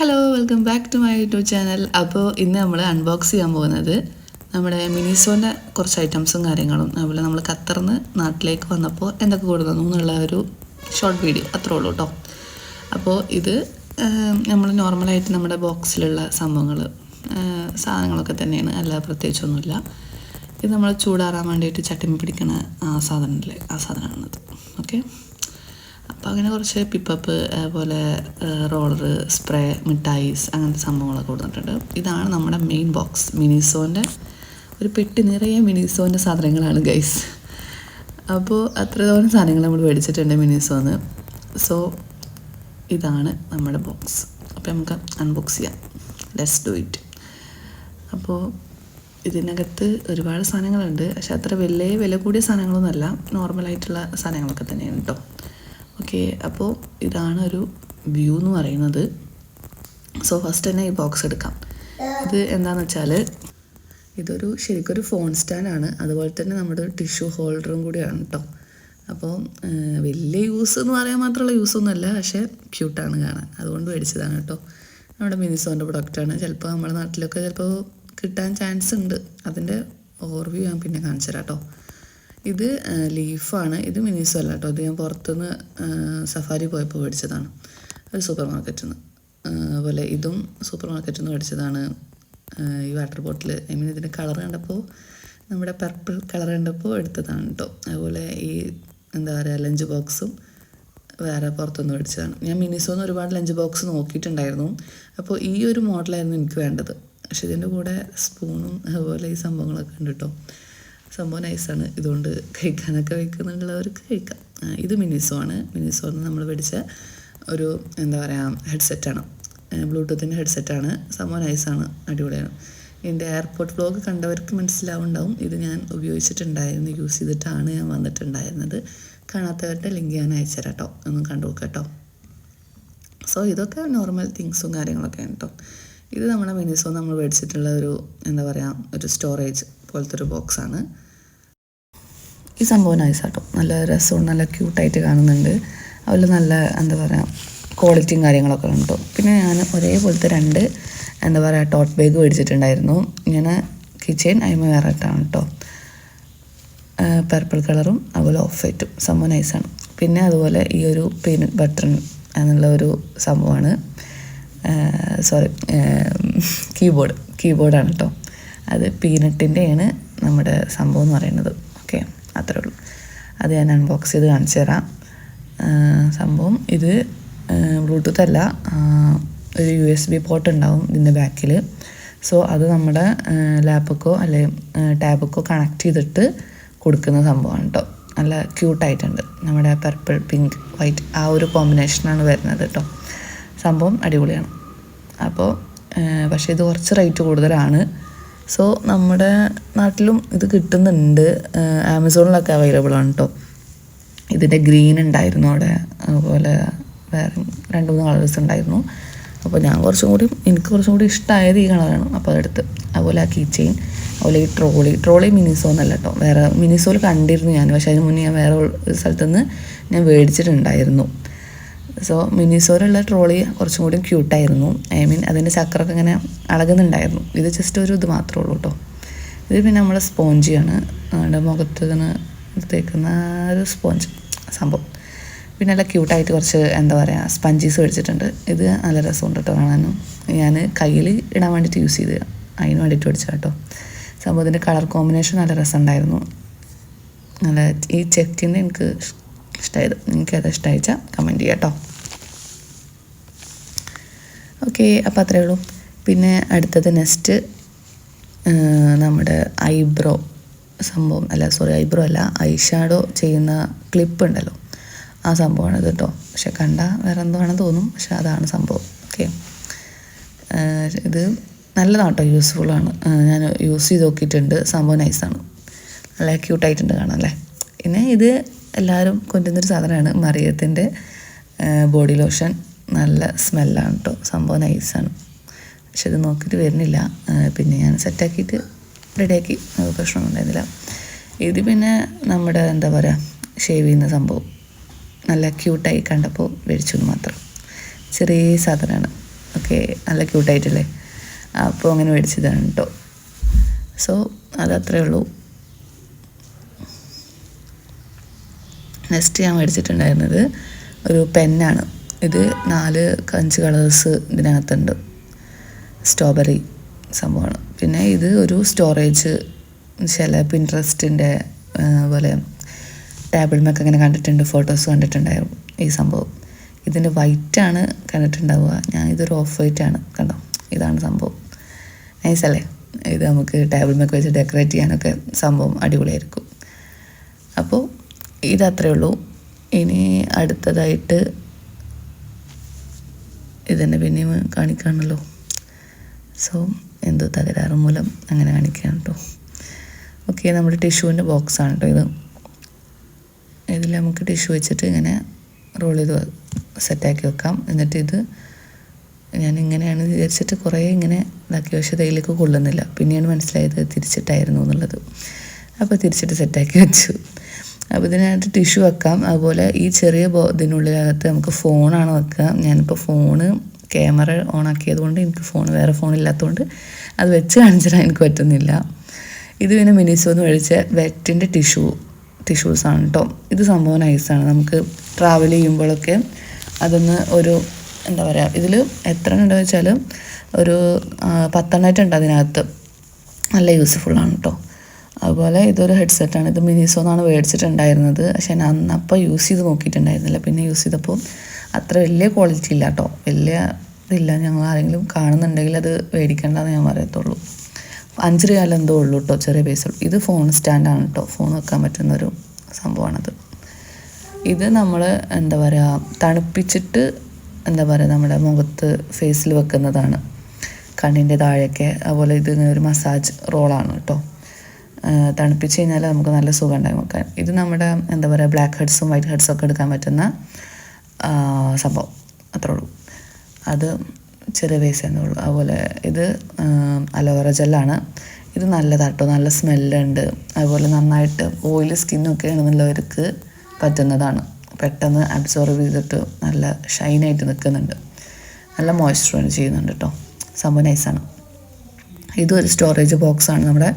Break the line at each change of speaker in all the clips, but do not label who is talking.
Hello welcome back to my YouTube channel അപ്പോൾ ഇന്ന് നമ്മൾ അൺബോക്സ് ചെയ്യാൻ പോകുന്നത് നമ്മുടെ മിനിസോന്റെ കുറച്ച് ഐറ്റംസും കാര്യങ്ങളും. അതുപോലെ നമ്മൾ ഖത്തറിന്ന് നാട്ടിലേക്ക് വന്നപ്പോൾ എന്തൊക്കെ കൊടുക്കുന്നു എന്നുള്ള ഒരു ഷോർട്ട് വീഡിയോ അത്രേ ഉള്ളൂ കേട്ടോ അപ്പോൾ ഇത് നമ്മൾ നോർമലായിട്ട് നമ്മുടെ ബോക്സിലുള്ള സംഭവങ്ങൾ സാധനങ്ങളൊക്കെ തന്നെയാണ്. അല്ലാതെ പ്രത്യേകിച്ചൊന്നുമില്ല. ഇത് നമ്മൾ ചൂടാറാൻ വേണ്ടിയിട്ട് ചട്ടിമി പിടിക്കുന്ന ആ സാധനമല്ലേ ആ സാധനമാണിത്. ഓക്കെ അപ്പോൾ അങ്ങനെ കുറച്ച് പിപ്പപ്പ് അതുപോലെ റോളർ സ്പ്രേ മിഠായിസ് അങ്ങനത്തെ സംഭവങ്ങളൊക്കെ കൊടുത്തിട്ടുണ്ട്. ഇതാണ് നമ്മുടെ മെയിൻ ബോക്സ് മിനിസോന്റെ ഒരു പെട്ടി നിറയെ മിനിസോന്റെ സാധനങ്ങളാണ് ഗൈസ് അപ്പോൾ അത്രത്തോളം സാധനങ്ങൾ നമ്മൾ മേടിച്ചിട്ടുണ്ട് മിനിസോന്ന്. സോ ഇതാണ് നമ്മുടെ ബോക്സ് അപ്പോൾ നമുക്ക് അൺബോക്സ് ചെയ്യാം. ലെറ്റ്സ് ഡു ഇറ്റ് അപ്പോൾ ഇതിനകത്ത് ഒരുപാട് സാധനങ്ങളുണ്ട്. പക്ഷെ അത്ര വലിയ വില കൂടിയ സാധനങ്ങളൊന്നുമല്ല. നോർമലായിട്ടുള്ള സാധനങ്ങളൊക്കെ തന്നെയാണ് കേട്ടോ ഓക്കെ അപ്പോൾ ഇതാണ് ഒരു വ്യൂ എന്ന് പറയുന്നത്. സോ ഫസ്റ്റ് തന്നെ ഈ ബോക്സ് എടുക്കാം. ഇത് എന്താണെന്ന് വെച്ചാൽ ഇതൊരു ശരിക്കൊരു ഫോൺ സ്റ്റാൻഡാണ് അതുപോലെ തന്നെ നമ്മുടെ ടിഷ്യൂ ഹോൾഡറും കൂടിയാണ് കേട്ടോ അപ്പോൾ വലിയ യൂസ് എന്ന് പറയാൻ മാത്രമുള്ള യൂസൊന്നുമല്ല പക്ഷേ ക്യൂട്ടാണ് കാണാൻ. അതുകൊണ്ട് മേടിച്ചതാണ് കേട്ടോ നമ്മുടെ മിനിസോന്റെ പ്രൊഡക്റ്റാണ് ചിലപ്പോൾ നമ്മുടെ നാട്ടിലൊക്കെ ചിലപ്പോൾ കിട്ടാൻ ചാൻസ് ഉണ്ട്. അതിന്റെ ഓവർവ്യൂ ഞാൻ പിന്നെ കാണിച്ചു തരാം കേട്ടോ ഇത് ലീഫാണ്. ഇത് മിനിസോ അല്ല കേട്ടോ അത് ഞാൻ പുറത്തുനിന്ന് സഫാരി പോയപ്പോൾ മേടിച്ചതാണ്. ഒരു സൂപ്പർ മാർക്കറ്റിൽ നിന്ന് അതുപോലെ ഇതും സൂപ്പർ മാർക്കറ്റിൽ നിന്ന് മേടിച്ചതാണ് ഈ വാട്ടർ ബോട്ടിൽ ഐ മീൻ ഇതിന്റെ കളർ കണ്ടപ്പോൾ നമ്മുടെ പർപ്പിൾ കളർ കണ്ടപ്പോൾ എടുത്തതാണ് കേട്ടോ അതുപോലെ ഈ എന്താ പറയുക ലഞ്ച് ബോക്സും വേറെ പുറത്തുനിന്ന് മേടിച്ചതാണ്. ഞാൻ മിനിസോന്ന് ഒരുപാട് ലഞ്ച് ബോക്സ് നോക്കിയിട്ടുണ്ടായിരുന്നു. അപ്പോൾ ഈ ഒരു മോഡലായിരുന്നു എനിക്ക് വേണ്ടത്. പക്ഷെ ഇതിന്റെ കൂടെ സ്പൂണും അതുപോലെ ഈ സംഭവങ്ങളൊക്കെ ഉണ്ട് കേട്ടോ സംഭവം നൈസാണ് ഇതുകൊണ്ട് കഴിക്കാനൊക്കെ വയ്ക്കുന്നുള്ളവർക്ക് കഴിക്കാം. ഇത് മിനിസോ ആണ് മിനിസോ എന്ന് നമ്മൾ മേടിച്ച ഒരു എന്താ പറയുക ഹെഡ്സെറ്റാണ്. ബ്ലൂടൂത്തിന്റെ ഹെഡ്സെറ്റാണ്. സംഭവം നൈസാണ് അടിപൊളിയാണ്. എന്റെ എയർപോർട്ട് വ്ലോഗ് കണ്ടവർക്ക് മനസ്സിലാവുണ്ടാവും. ഇത് ഞാൻ ഉപയോഗിച്ചിട്ടുണ്ടായിരുന്നു യൂസ് ചെയ്തിട്ടാണ് ഞാൻ വന്നിട്ടുണ്ടായിരുന്നത്. കാണാത്തവരുടെ ലിങ്ക് ഞാൻ അയച്ചുതരാം കേട്ടോ ഒന്ന് കണ്ടു കേട്ടോ. സോ ഇതൊക്കെ നോർമൽ തിങ്സും കാര്യങ്ങളൊക്കെയാണ് കേട്ടോ. ഇത് നമ്മുടെ മിനിസോ നമ്മൾ മേടിച്ചിട്ടുള്ള ഒരു എന്താ പറയുക ഒരു സ്റ്റോറേജ് പോലത്തെ ഒരു ബോക്സാണ് ഈ സംഭവം നൈസാട്ടോ നല്ല രസവും നല്ല ക്യൂട്ടായിട്ട് കാണുന്നുണ്ട്. അതുപോലെ നല്ല എന്താ പറയുക ക്വാളിറ്റിയും കാര്യങ്ങളൊക്കെ ഉണ്ടോ പിന്നെ ഞാൻ ഒരേപോലത്തെ രണ്ട് എന്താ പറയുക ടോട്ട് ബാഗ് മേടിച്ചിട്ടുണ്ടായിരുന്നു. ഇങ്ങനെ കിച്ചൺ അയിമ വേറെട്ടാണ് കേട്ടോ പർപ്പിൾ കളറും അതുപോലെ ഓഫ് വൈറ്റും സംഭവം നൈസാണ് പിന്നെ അതുപോലെ ഈ ഒരു പീനട്ട് ബട്ടർ എന്നുള്ള ഒരു സംഭവമാണ്. സോറി കീബോർഡ് കീബോർഡാണ് കേട്ടോ അത് പീനട്ടിന്റെയാണ് നമ്മുടെ സംഭവം എന്ന് പറയുന്നത്. ഓക്കെ അത്രേ ഉള്ളൂ. അത് ഞാൻ അൺബോക്സ് ചെയ്ത് കാണിച്ചു തരാം. സംഭവം ഇത് ബ്ലൂടൂത്ത് അല്ല. ഒരു യു എസ് ബി പോർട്ട് ഉണ്ടാവും ഇതിന്റെ ബാക്കിൽ സോ അത് നമ്മുടെ ലാപ്പൊക്കോ അല്ലെങ്കിൽ ടാബൊക്കോ കണക്ട് ചെയ്തിട്ട് കൊടുക്കുന്ന സംഭവമാണ് കേട്ടോ നല്ല ക്യൂട്ടായിട്ടുണ്ട് നമ്മുടെ പർപ്പിൾ പിങ്ക് വൈറ്റ് ആ ഒരു കോമ്പിനേഷനാണ് വരുന്നത് കേട്ടോ സംഭവം അടിപൊളിയാണ്. അപ്പോൾ പക്ഷേ ഇത് കുറച്ച് റേറ്റ് കൂടുതലാണ്. സോ നമ്മുടെ നാട്ടിലും ഇത് കിട്ടുന്നുണ്ട്. ആമസോണിലൊക്കെ അവൈലബിൾ ആണ് കേട്ടോ ഇതിന്റെ ഗ്രീൻ ഉണ്ടായിരുന്നു അവിടെ. അതുപോലെ വേറെ രണ്ട് മൂന്ന് കളേഴ്സ് ഉണ്ടായിരുന്നു. അപ്പോൾ ഞാൻ കുറച്ചും കൂടി എനിക്ക് കുറച്ചും കൂടി ഇഷ്ടമായത് ഈ കളറാണ്. അപ്പോൾ അതെടുത്ത് അതുപോലെ ആ കീ ചെയിൻ അതുപോലെ ഈ ട്രോളി ട്രോളി മിനിസോ എന്നല്ല കേട്ടോ വേറെ മിനിസോയിൽ കണ്ടിരുന്നു ഞാൻ. പക്ഷേ അതിന് മുന്നേ ഞാൻ വേറെ സ്ഥലത്തുനിന്ന് ഞാൻ മേടിച്ചിട്ടുണ്ടായിരുന്നു. സോ മിനിസോയിലുള്ള ട്രോളി കുറച്ചും കൂടി ക്യൂട്ടായിരുന്നു ഐ മീൻ അതിന്റെ ചക്രമൊക്കെ ഇങ്ങനെ അളകുന്നുണ്ടായിരുന്നു. ഇത് ജസ്റ്റ് ഒരു ഇത് മാത്രമേ ഉള്ളൂ കേട്ടോ ഇത് പിന്നെ നമ്മൾ സ്പോഞ്ചിയാണ് നമ്മുടെ മുഖത്ത് ഇങ്ങനെ തേക്കുന്ന ഒരു സ്പോഞ്ച് സംഭവം. പിന്നെ നല്ല ക്യൂട്ടായിട്ട് കുറച്ച് എന്താ പറയുക സ്പഞ്ചീസ് മേടിച്ചിട്ടുണ്ട്. ഇത് നല്ല രസമുണ്ട് കേട്ടോ കാണാനും. ഞാൻ കയ്യിൽ ഇടാൻ വേണ്ടിയിട്ട് യൂസ് ചെയ്ത് അതിന് വേണ്ടിയിട്ട് മേടിച്ചാൽ കേട്ടോ സംഭവത്തിന്റെ കളർ കോമ്പിനേഷൻ നല്ല രസമുണ്ടായിരുന്നു. നല്ല ഈ ചെക്കിന്റെ എനിക്ക് ഇഷ്ടമായത് നിങ്ങൾക്ക് അത് ഇഷ്ടമായിച്ചാൽ കമന്റ് ചെയ്യാം കേട്ടോ ഓക്കെ അപ്പോൾ അത്രയേ ഉള്ളൂ. പിന്നെ അടുത്തത് നെക്സ്റ്റ് നമ്മുടെ ഐബ്രോ സംഭവം അല്ല സോറി ഐബ്രോ അല്ല ഐഷാഡോ ഷാഡോ ചെയ്യുന്ന ക്ലിപ്പ് ഉണ്ടല്ലോ. ആ സംഭവമാണ് ഇത് കേട്ടോ. പക്ഷെ കണ്ട വേറെ എന്തോ ആണെന്ന് തോന്നും പക്ഷെ അതാണ് സംഭവം. ഓക്കെ ഇത് നല്ലതാണ് കേട്ടോ യൂസ്ഫുള്ളാണ് ഞാൻ യൂസ് ചെയ്ത് നോക്കിയിട്ടുണ്ട്. സംഭവം നൈസാണ് നല്ല ക്യൂട്ടായിട്ടുണ്ട് കാണാം അല്ലേ? പിന്നെ ഇത് എല്ലാവരും കൊണ്ടുവന്നൊരു സാധനമാണ് മറിയത്തിന്റെ ബോഡി ലോഷൻ. നല്ല സ്മെല്ലാണ് കേട്ടോ സംഭവം നൈസാണ്. പക്ഷെ ഇത് നോക്കിയിട്ട് വരുന്നില്ല. പിന്നെ ഞാൻ സെറ്റാക്കിയിട്ട് റെഡിയാക്കി. പ്രശ്നമൊന്നും ഉണ്ടായിരുന്നില്ല. ഇത് പിന്നെ നമ്മുടെ എന്താ പറയുക ഷേവ് ചെയ്യുന്ന സംഭവം. നല്ല ക്യൂട്ടായി കണ്ടപ്പോൾ മേടിച്ചു മാത്രം. ചെറിയ സാധനമാണ്. ഓക്കെ നല്ല ക്യൂട്ടായിട്ടല്ലേ? അപ്പോൾ അങ്ങനെ മേടിച്ചതാണ് കേട്ടോ സോ അതത്രേ ഉള്ളൂ. നെക്സ്റ്റ് ഞാൻ മേടിച്ചിട്ടുണ്ടായിരുന്നത് ഒരു പെന്നാണ്. ഇത് നാല് അഞ്ച് കളേഴ്സ് ഇതിനകത്തുണ്ട്. സ്ട്രോബെറി സംഭവമാണ്. പിന്നെ ഇത് ഒരു സ്റ്റോറേജ് ചില പിൻട്രസ്റ്റിന്റെ പോലെ ടേബിൾ മേക്ക് അങ്ങനെ കണ്ടിട്ടുണ്ട് ഫോട്ടോസ് കണ്ടിട്ടുണ്ടായിരുന്നു ഈ സംഭവം. ഇതിന്റെ വൈറ്റാണ് കണ്ടിട്ടുണ്ടാവുക. ഞാൻ ഇതൊരു ഓഫ് വൈറ്റ് ആണ് കണ്ടോ? ഇതാണ് സംഭവം. നൈസല്ലേ ഇത് നമുക്ക് ടേബിൾ ടേബിളിമൊക്കെ വെച്ച് ഡെക്കറേറ്റ് ചെയ്യാനൊക്കെ സംഭവം അടിപൊളിയായിരിക്കും. അപ്പോൾ ഇതത്രേ ഉള്ളൂ. ഇനി അടുത്തതായിട്ട് ഇതന്നെ പിന്നെയും കാണിക്കാണല്ലോ. സോ എന്തോ തകരാറ് മൂലം അങ്ങനെ കാണിക്കുകയാണ് കേട്ടോ ഓക്കെ നമ്മുടെ ടിഷ്യൂവിന്റെ ബോക്സാണ് കേട്ടോ ഇത്. ഇതിൽ നമുക്ക് ടിഷ്യൂ വെച്ചിട്ട് ഇങ്ങനെ റോൾ ചെയ്ത് സെറ്റാക്കി വെക്കാം. എന്നിട്ട് ഇത് ഞാൻ ഇങ്ങനെയാണ് വിചാരിച്ചിട്ട് കുറേ ഇങ്ങനെ ഇതാക്കി പക്ഷേ ഇതിലേക്ക് കൊള്ളുന്നില്ല. പിന്നെയാണ് മനസ്സിലായത് തിരിച്ചിട്ടായിരുന്നു എന്നുള്ളത്. അപ്പോൾ തിരിച്ചിട്ട് സെറ്റാക്കി വെച്ചു. അപ്പോൾ ഇതിനകത്ത് ടിഷ്യൂ വെക്കാം. അതുപോലെ ഈ ചെറിയ ബോ ഇതിനുള്ളിലകത്ത് നമുക്ക് ഫോണാണ് വെക്കുക. ഞാനിപ്പോൾ ഫോണ് ക്യാമറ ഓൺ ആക്കിയത് കൊണ്ട് എനിക്ക് ഫോൺ വേറെ ഫോണില്ലാത്തതുകൊണ്ട് അത് വെച്ച് കാണിച്ചിടാൻ എനിക്ക് പറ്റുന്നില്ല. ഇത് പിന്നെ മിനിസോന്ന് മേടിച്ച വെറ്റിന്റെ ടിഷ്യൂ ടിഷ്യൂസാണ് കേട്ടോ ഇത് സംഭവം നൈസാണ് നമുക്ക് ട്രാവൽ ചെയ്യുമ്പോഴൊക്കെ അതൊന്ന് ഒരു എന്താ പറയുക ഇതിൽ എത്ര ഉണ്ടെന്ന് വെച്ചാൽ ഒരു പത്തെണ്ണായിട്ടുണ്ട് അതിനകത്ത്. നല്ല യൂസ്ഫുള്ളാണ് കേട്ടോ അതുപോലെ ഇതൊരു ഹെഡ്സെറ്റാണ് ഇത് മിനിസോ മിനിസോന്നാണ് മേടിച്ചിട്ടുണ്ടായിരുന്നത്. പക്ഷേ ഞാൻ അന്നപ്പോൾ യൂസ് ചെയ്ത് നോക്കിയിട്ടുണ്ടായിരുന്നില്ല. പിന്നെ യൂസ് ചെയ്തപ്പോൾ അത്ര വലിയ ക്വാളിറ്റി ഇല്ല കേട്ടോ വലിയ ഇതില്ല. ഞങ്ങൾ ആരെങ്കിലും കാണുന്നുണ്ടെങ്കിൽ അത് മേടിക്കേണ്ടെന്ന് ഞാൻ പറയത്തുള്ളൂ. അഞ്ച് റിയാൽ എന്തോ ഉള്ളൂ കേട്ടോ ചെറിയ പൈസ ഇത് ഫോൺ സ്റ്റാൻഡാണ് കേട്ടോ ഫോൺ വെക്കാൻ പറ്റുന്നൊരു സംഭവമാണത്. ഇത് നമ്മൾ എന്താ പറയുക തണുപ്പിച്ചിട്ട് എന്താ പറയുക നമ്മുടെ മുഖത്ത് ഫേസിൽ വെക്കുന്നതാണ്. കണ്ണിന്റെ താഴെയൊക്കെ. അതുപോലെ ഇത് ഒരു മസാജ് റോളാണ് കേട്ടോ തണുപ്പിച്ച് കഴിഞ്ഞാൽ നമുക്ക് നല്ല സുഖം ഉണ്ടായി നോക്കാൻ ഇത് നമ്മുടെ എന്താ പറയുക ബ്ലാക്ക് ഹെഡ്സും വൈറ്റ് ഹെഡ്സും ഒക്കെ എടുക്കാൻ പറ്റുന്ന സംഭവം. അത്രേ ഉള്ളൂ. അത് ചെറിയ പൈസ എന്നേ ഉള്ളൂ. അതുപോലെ ഇത് അലോവേറ ജെല്ലാണ്. ഇത് നല്ലതാട്ടോ. നല്ല സ്മെല്ലുണ്ട്. അതുപോലെ നന്നായിട്ട് ഓയിലി സ്കിന്നൊക്കെ ആണെന്നുള്ളവർക്ക് പറ്റുന്നതാണ്. പെട്ടെന്ന് അബ്സോർബ് ചെയ്തിട്ട് നല്ല ഷൈനായിട്ട് നിൽക്കുന്നുണ്ട്. നല്ല മോയ്സ്ചറൈസ് ചെയ്യുന്നുണ്ട് കേട്ടോ സംഭവം നൈസാണ് ഇതൊരു സ്റ്റോറേജ് ബോക്സാണ് നമ്മുടെ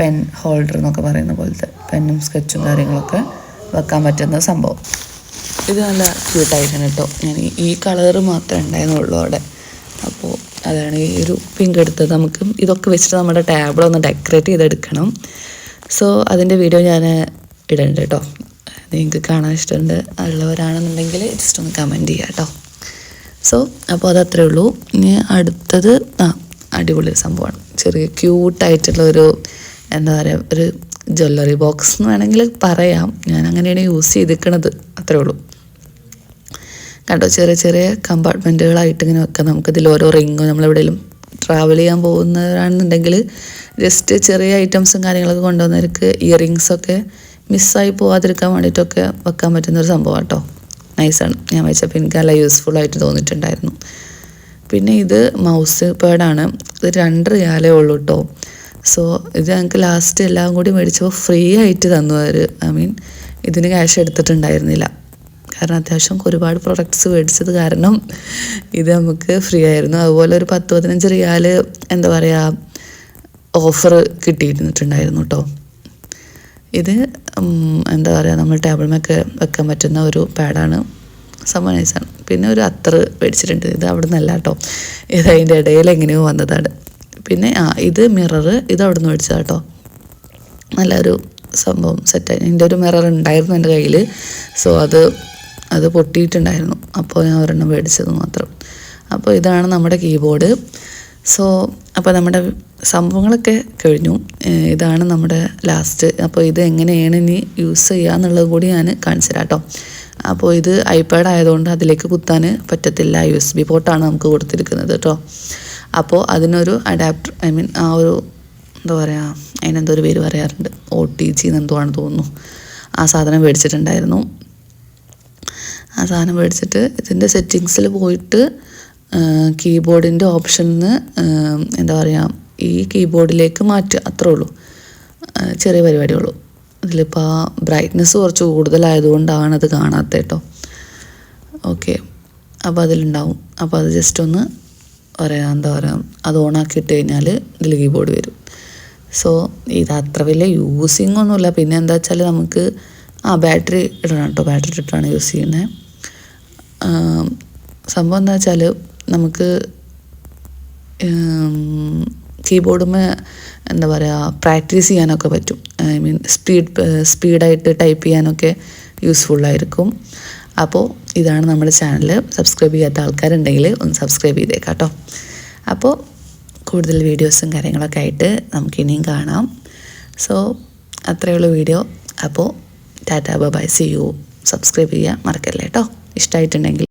പെൻ ഹോൾഡർ എന്നൊക്കെ പറയുന്ന പോലത്തെ പെന്നും സ്കെച്ചും കാര്യങ്ങളൊക്കെ വെക്കാൻ പറ്റുന്ന സംഭവം. ഇത് നല്ല ക്യൂട്ടായിരുന്നു കേട്ടോ. ഞാൻ ഈ- കളറ് മാത്രമേ ഉണ്ടായിരുന്നുള്ളൂ അവിടെ. അപ്പോൾ അതാണ് ഈ ഒരു പിങ്ക് എടുത്തത്. നമുക്ക് ഇതൊക്കെ വെച്ചിട്ട് നമ്മുടെ ടേബിൾ ഒന്ന് ഡെക്കറേറ്റ് ചെയ്തെടുക്കണം. സോ അതിന്റെ വീഡിയോ ഞാൻ ഇടുന്നുണ്ട് കേട്ടോ. നിങ്ങൾക്ക് കാണാൻ ഇഷ്ടമുണ്ട് ഉള്ളവരാണെന്നുണ്ടെങ്കിൽ ജസ്റ്റ് ഒന്ന് കമന്റ് ചെയ്യാം കേട്ടോ. സോ അപ്പോൾ അതത്രേ ഉള്ളൂ. ഇനി അടുത്തത് ആ അടിപൊളി സംഭവമാണ്. ചെറിയ ക്യൂട്ടായിട്ടുള്ള ഒരു എന്താ പറയുക ഒരു ജ്വല്ലറി ബോക്സ് എന്ന് വേണമെങ്കിൽ പറയാം. ഞാൻ അങ്ങനെയാണ് യൂസ് ചെയ്തിരിക്കണത് അത്രേ ഉള്ളൂ. കണ്ടോ ചെറിയ ചെറിയ കമ്പാർട്ട്മെന്റുകളായിട്ട് ഇങ്ങനെ വെക്കാം. നമുക്കിതിൽ ഓരോ റിങ്ങും നമ്മളെവിടെയും ട്രാവൽ ചെയ്യാൻ പോകുന്നവരാണെന്നുണ്ടെങ്കിൽ ജസ്റ്റ് ചെറിയ ഐറ്റംസും കാര്യങ്ങളൊക്കെ കൊണ്ടുവന്നവർക്ക് ഇയറിങ്സൊക്കെ മിസ്സായി പോവാതിരിക്കാൻ വേണ്ടിയിട്ടൊക്കെ വെക്കാൻ പറ്റുന്ന ഒരു സംഭവം കേട്ടോ നൈസാണ് ഞാൻ വെച്ചപ്പോൾ എനിക്ക് നല്ല യൂസ്ഫുൾ ആയിട്ട് തോന്നിയിട്ടുണ്ടായിരുന്നു. പിന്നെ ഇത് മൗസ് പാഡാണ് ഇത് രണ്ട് റിയാലേ ഉള്ളൂ കേട്ടോ സോ ഇത് ഞങ്ങൾക്ക് ലാസ്റ്റ് എല്ലാം കൂടി മേടിച്ചപ്പോൾ ഫ്രീ ആയിട്ട് തന്നു അവർ ഐ മീൻ ഇതിന് ക്യാഷ് എടുത്തിട്ടുണ്ടായിരുന്നില്ല. കാരണം അത്യാവശ്യം ഒരുപാട് പ്രൊഡക്ട്സ് മേടിച്ചത് കാരണം ഇത് നമുക്ക് ഫ്രീ ആയിരുന്നു. അതുപോലെ ഒരു പത്ത് പതിനഞ്ച് റിയാൽ എന്താ പറയുക ഓഫർ കിട്ടിയിരുന്നിട്ടുണ്ടായിരുന്നു കേട്ടോ ഇത് എന്താ പറയുക നമ്മൾ ടേബിൾ ടേബിളിമൊക്കെ വെക്കാൻ പറ്റുന്ന ഒരു പാഡാണ് സംഭവം പിന്നെ ഒരു അത്തർ മേടിച്ചിട്ടുണ്ട്. ഇത് അവിടെ നിന്നല്ല കേട്ടോ ഇത് അതിന്റെ ഇടയിൽ എങ്ങനെയോ വന്നതാണ്. പിന്നെ ആ ഇത് മിററ് ഇത് അവിടെ നിന്ന് മേടിച്ചതാണ് കേട്ടോ. നല്ലൊരു സംഭവം സെറ്റായി എന്റെ ഒരു മിറർ ഉണ്ടായിരുന്നു എന്റെ കയ്യിൽ സോ അത് അത് പൊട്ടിയിട്ടുണ്ടായിരുന്നു. അപ്പോൾ ഞാൻ ഒരെണ്ണം മേടിച്ചത് മാത്രം. അപ്പോൾ ഇതാണ് നമ്മുടെ കീബോർഡ് സോ അപ്പോൾ നമ്മുടെ സംഭവങ്ങളൊക്കെ കഴിഞ്ഞു. ഇതാണ് നമ്മുടെ ലാസ്റ്റ് അപ്പോൾ ഇത് എങ്ങനെയാണ് ഇനി യൂസ് ചെയ്യുക എന്നുള്ളത് കൂടി ഞാൻ കാണിച്ചു തരാം കേട്ടോ. അപ്പോൾ ഇത് ഐപാഡ് ആയതുകൊണ്ട് അതിലേക്ക് കുത്താൻ പറ്റത്തില്ല. യു എസ് ബി പോർട്ടാണ് നമുക്ക് കൊടുത്തിരിക്കുന്നത് കേട്ടോ. അപ്പോൾ അതിനൊരു അഡാപ്റ്റർ ഐ മീൻ ആ ഒരു എന്താ പറയുക അതിനെന്തോ ഒരു പേര് പറയാറുണ്ട്. ഒ ടി ജി എന്നെന്തോ ആണെന്ന് തോന്നുന്നു. ആ സാധനം മേടിച്ചിട്ടുണ്ടായിരുന്നു. ആ സാധനം മേടിച്ചിട്ട് ഇതിന്റെ സെറ്റിങ്സിൽ പോയിട്ട് കീബോർഡിന്റെ ഓപ്ഷനിൽ എന്താ പറയുക ഈ കീബോർഡിലേക്ക് മാറ്റുക. അത്രേ ഉള്ളൂ. ചെറിയ പരിപാടിയുള്ളൂ. ഇതിലിപ്പോൾ ആ ബ്രൈറ്റ്നെസ് കുറച്ച് കൂടുതലായതുകൊണ്ടാണ് അത് കാണാത്തേട്ടോ ഓക്കെ അപ്പോൾ അതിലുണ്ടാവും. അപ്പോൾ അത് ജസ്റ്റ് ഒന്ന് പറയാ എന്താ പറയുക അത് ഓണാക്കിയിട്ട് കഴിഞ്ഞാൽ ഇതിൽ കീബോർഡ് വരും. സോ ഇത് അത്ര വലിയ യൂസിങ് ഒന്നുമില്ല. പിന്നെ എന്താ വെച്ചാൽ നമുക്ക് ആ ബാറ്ററി ഇടണം കേട്ടോ. ബാറ്ററി ഇട്ടിട്ടാണ് യൂസ് ചെയ്യുന്നത് സംഭവം എന്താ വെച്ചാൽ നമുക്ക് കീബോർഡുമേ എന്താ പറയുക പ്രാക്ടീസ് ചെയ്യാനൊക്കെ പറ്റും. ഐ മീൻ സ്പീഡ് സ്പീഡായിട്ട് ടൈപ്പ് ചെയ്യാനൊക്കെ യൂസ്ഫുള്ളായിരിക്കും അപ്പോൾ ഇതാണ് നമ്മുടെ ചാനൽ സബ്സ്ക്രൈബ് ചെയ്യാത്ത ആൾക്കാരുണ്ടെങ്കിൽ ഒന്ന് സബ്സ്ക്രൈബ് ചെയ്തേക്കാം കേട്ടോ അപ്പോൾ കൂടുതൽ വീഡിയോസും കാര്യങ്ങളൊക്കെ ആയിട്ട് നമുക്ക് ഇനിയും കാണാം. സോ അത്രയുള്ള വീഡിയോ. അപ്പോൾ tata bye see you subscribe ചെയ്യുക മറക്കല്ലേ കേട്ടോ ഇഷ്ടമായിട്ടുണ്ടെങ്കിൽ